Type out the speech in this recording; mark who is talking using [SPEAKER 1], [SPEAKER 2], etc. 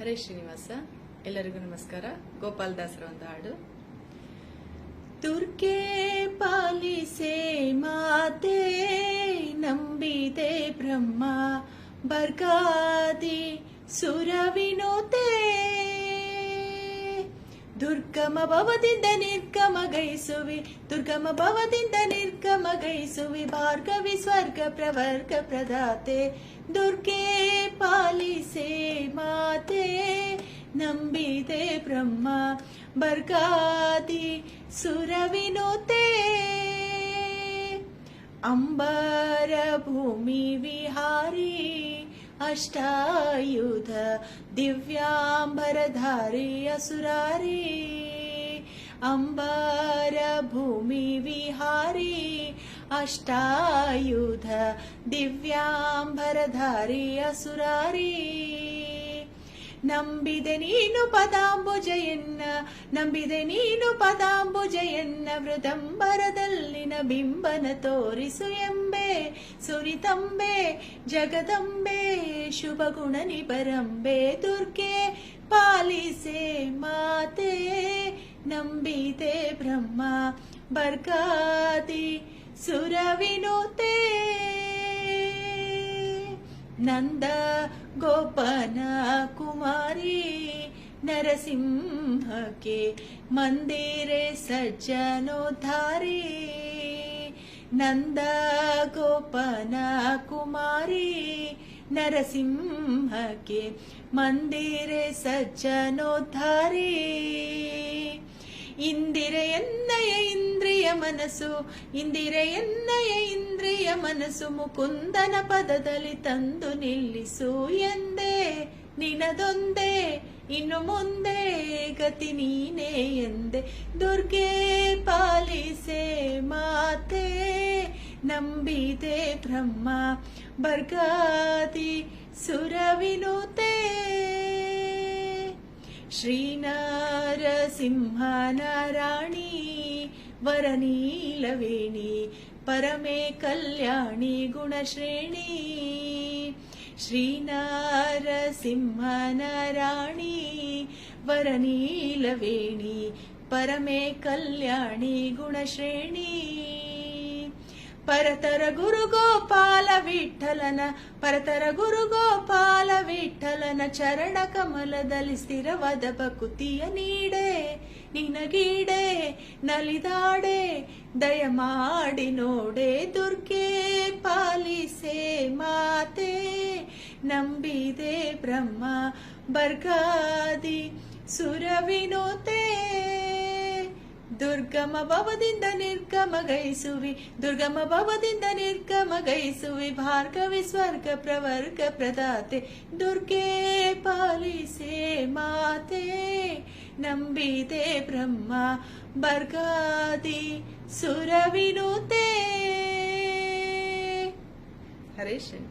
[SPEAKER 1] ಹರೇ ಶ್ರೀನಿವಾಸ, ಎಲ್ಲರಿಗೂ ನಮಸ್ಕಾರ. ಗೋಪಾಲ್ ದಾಸರ ಒಂದು ಹಾಡು. ತುರ್ಕೆ ಪಾಲಿಸೆ ಮಾತೆ ನಂಬಿದೆ ಬ್ರಹ್ಮ, ಬರ್ಗಾದಿ ಸುರವಿನೋತೆ. ದುರ್ಗಮ ಭವದಿಂದ ನಿರ್ಗಮ ಗೈಸುವಿ ದುರ್ಗಮ ಭವದಿಂದ ನಿರ್ಗಮ ಗೈಸುವಿ ಭಾರ್ಗವಿ ಸ್ವರ್ಗ ಪ್ರವರ್ಗ ಪ್ರದಾತೆ ದುರ್ಗೆ ಪಾಲಿಸೆ ಮಾತೆ ನಂಬಿದೆ ಬ್ರಹ್ಮ ಬರ್ಗಾದಿ ಸುರವಿನೋತೆ ಅಂಬರ ಭೂಮಿ ವಿಹಾರಿ ಅಷ್ಟಾಯುಧ ದಿವ್ಯಾಂಬರಧಾರಿ ಅಸುರಾರಿ, ಅಂಬರ ಭೂಮಿ ವಿಹಾರಿ, ಅಷ್ಟಾಯುಧ ದಿವ್ಯಾಂಬರಧಾರಿ ಅಸುರಾರಿ. ನಂಬಿದೆ ನೀನು ಪದಾಂಬುಜಯನ್ನ, ನಂಬಿದೆ ನೀನು ಪದಾಂಬುಜಯನ್ನ, ಮೃದಂಬರದಲ್ಲಿನ ಬಿಂಬನ ತೋರಿಸು ಎಂಬೆ, ಸುರಿತಂಬೆ, ಜಗದಂಬೆ. शुभगुणनिपरम्बे दुर्गे पालिसे माते नम्बिते ब्रह्मा भर्गादि सुरविनोते। नन्द गोपना कुमारी नरसिंह के मिरे सज्जनुधारी नन्द गोपना कुमारी ನರಸಿಂಹಕ್ಕೆ ಮಂದಿರೆ ಸಜ್ಜನೋದ್ಧಾರಿ. ಇಂದಿರೆಯನ್ನಯ ಇಂದ್ರಿಯ ಮನಸ್ಸು, ಇಂದಿರೆಯನ್ನಯ ಇಂದ್ರಿಯ ಮನಸ್ಸು ಮುಕುಂದನ ಪದದಲ್ಲಿ ತಂದು ನಿಲ್ಲಿಸು ಎಂದೇ, ನಿನದೊಂದೇ, ಇನ್ನು ಮುಂದೆ ಗತಿ ನೀನೇ ಎಂದೆ. ದುರ್ಗೆ ಪಾಲಿಸೆ ಮಾತೆ. ನಂಬಿದೆ ಬ್ರಹ್ಮ ಬರ್ಗಾದಿ ಸುರವಿನುತೆ ಶ್ರೀನಾರಸಿಂಹನಾರಾಣಿ ವರನೀಲವೇಣಿ ಪರಮೇ ಕಲ್ಯಾಣಿ ಗುಣಶ್ರೇಣಿ ಶ್ರೀನಾರಸಿಂಹನಾರಾಣಿ ವರನೀಲವೇಣಿ ಪರಮೇ ಕಲ್ಯಾಣಿ ಗುಣಶ್ರೇಣಿ ಪರತರ ಗುರು ಗೋಪಾಲ ವಿಠಲನ, ಪರತರ ಗುರು ಗೋಪಾಲ ವಿಠಲನ ಚರಣ ಕಮಲದಲ್ಲಿ ಸ್ಥಿರವಾದ ಭಕುತಿಯ ನೀಡೆ. ನಿನಗೀಡೆ, ನಲಿದಾಡೆ ದಯ ಮಾಡಿ ನೋಡೆ ದುರ್ಗೆ ಪಾಲಿಸೆ ಮಾತೆ. ನಂಬಿದೆ ಬ್ರಹ್ಮ, ಬರ್ಗಾದಿ, ಸುರವಿನೋತೆ. ದುರ್ಗಮ ಭವದಿಂದ ನಿರ್ಗಮ ಗೈಸುವಿ ದುರ್ಗಮ ಭವದಿಂದ ನಿರ್ಗಮ ಗೈಸುವಿ ಭಾರ್ಗವಿ ಸ್ವರ್ಗ ಪ್ರವರ್ಗ ಪ್ರದಾತೆ ದುರ್ಗೆ ಪಾಲಿಸೆ ಮಾತೆ ನಂಬಿದೆ ಬ್ರಹ್ಮ ಬರ್ಗಾದಿ ಸುರವಿನುತೆ ಹರೇ ಶ್ರೀ